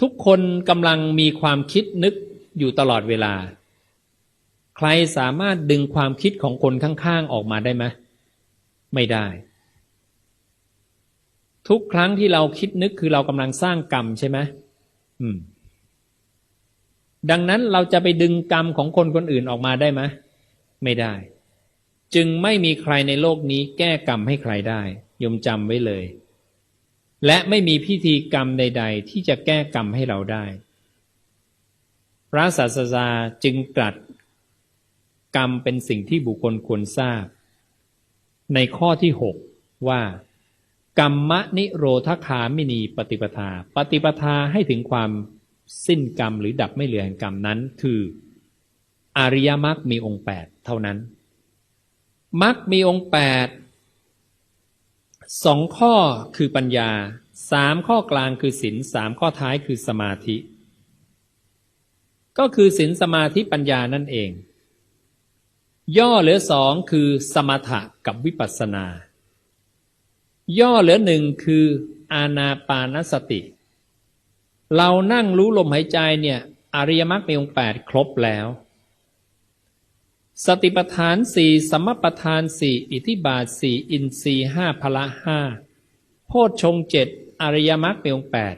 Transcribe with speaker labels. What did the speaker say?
Speaker 1: ทุกคนกำลังมีความคิดนึกอยู่ตลอดเวลา ใครสามารถดึงความคิดของคนข้างๆออกมาได้ไหมไม่ได้ ทุกครั้งที่เราคิดนึกคือเรากำลังสร้างกรรมใช่ไหมอืม ดังนั้นเราจะไปดึงกรรมของคนคนอื่นออกมาได้ไหมไม่ได้ จึงไม่มีใครในโลกนี้แก้กรรมให้ใครได้ ยมจำไว้เลย และไม่มีพิธีกรรมใด ๆ ที่จะแก้กรรมให้เราได้ พระศาสดาจึงตรัสกรรมเป็นสิ่งที่บุคคลควรทราบ ในข้อที่หกว่า กรรมนิโรธคามินีปฏิปทา ปฏิปทาให้ถึงความสิ้นกรรมหรือดับไม่เหลือแห่งกรรมนั้นคือ อริยมรรคมีองค์แปดเท่านั้นมรรคมีองค์แปด สองข้อคือปัญญาสามข้อกลางคือศีลสามข้อท้ายคือสมาธิ ก็คือศีลสมาธิปัญญานั่นเอง ย่อเหลือสองคือสมถะกับวิปัสสนา ย่อเหลือหนึ่งคืออาณาปานสติ เรานั่งรู้ลมหายใจเนี่ย อริยมรรคมีองค์แปดครบแล้ว สติปทานสี่สมปทานสี่อิทิบาทสี่อินทรีห้าพละห้าโพชฌงเจ็ดอริยมรรคมีองค์แปด